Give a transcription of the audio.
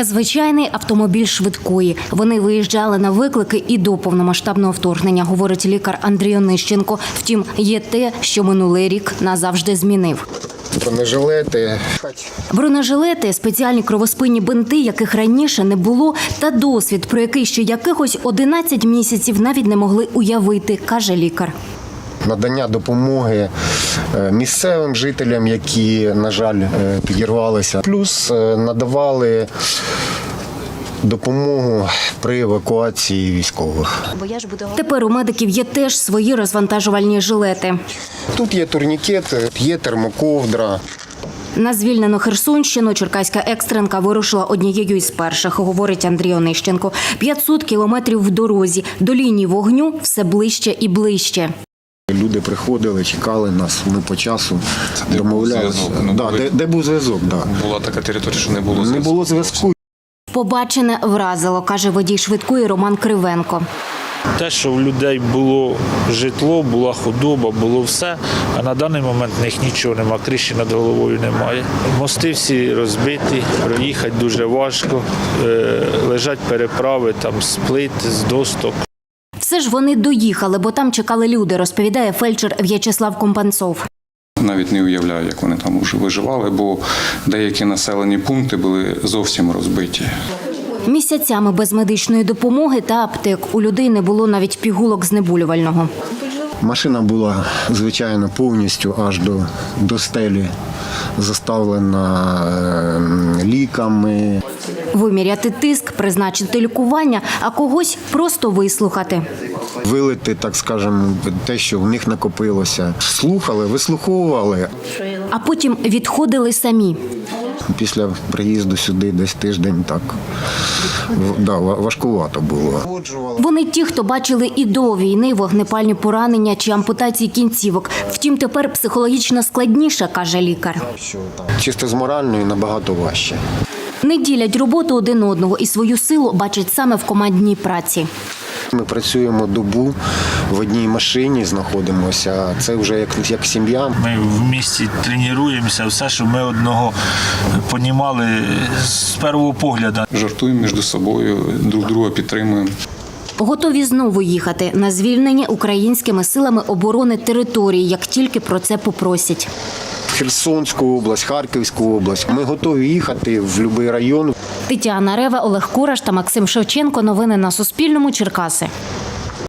Звичайний автомобіль швидкої. Вони виїжджали на виклики і до повномасштабного вторгнення, говорить лікар Андрій Онищенко. Втім, є те, що минулий рік назавжди змінив. Бронежилети. Бронежилети, спеціальні кровоспинні бинти, яких раніше не було, та досвід, про який ще якихось 11 місяців навіть не могли уявити, каже лікар. Надання допомоги е, місцевим жителям, які, на жаль, е, підірвалися. Плюс е, надавали допомогу при евакуації військових. Тепер у медиків є теж свої розвантажувальні жилети. Тут є турнікет, є термоковдра. На звільнену Херсонщину Черкаська екстренка вирушила однією із перших, говорить Андрій Онищенко. 500 кілометрів в дорозі. До лінії вогню все ближче і ближче. Люди приходили, чекали нас. Ми по часу де був домовлялися. зв'язок? Ну, да, коли- де, де був зв'язок? Да. Була така територія, що не було Не зв'язку. було зв'язку. Побачене вразило, каже водій швидкої Роман Кривенко. Те, що в людей було житло, була худоба, було все, а на даний момент в них нічого нема, криші над головою немає. Мости всі розбиті, проїхати дуже важко, е, лежать переправи там з плит, з досток. Все ж вони доїхали, бо там чекали люди, розповідає фельдшер В'ячеслав Компанцов. Навіть не уявляю, як вони там вже виживали, бо деякі населені пункти були зовсім розбиті. Місяцями без медичної допомоги та аптек у людей не було навіть пігулок знеболювального. Машина була, звичайно, повністю аж до, до стелі заставлена е, ліками. Виміряти тиск, призначити лікування, а когось просто вислухати. Вилити, так скажемо, те, що в них накопилося. Слухали, вислуховували. А потім відходили самі. Після приїзду сюди десь тиждень так да, важкувато було. Вони ті, хто бачили і до війни вогнепальні поранення чи ампутації кінцівок. Втім, тепер психологічно складніше, каже лікар. Чисто з моральної набагато важче. Не ділять роботу один одного і свою силу бачать саме в командній праці. Ми працюємо добу в одній машині, знаходимося. Це вже як, як сім'я. Ми в місті тренуємося, все, що ми одного понімали з першого погляду. Жартуємо між собою, друг друга підтримуємо. Готові знову їхати на звільнені українськими силами оборони території, як тільки про це попросять. Херсонську область, Харківську область. Ми готові їхати в будь-який район. Тетяна Рева, Олег Кураш та Максим Шевченко. Новини на Суспільному. Черкаси.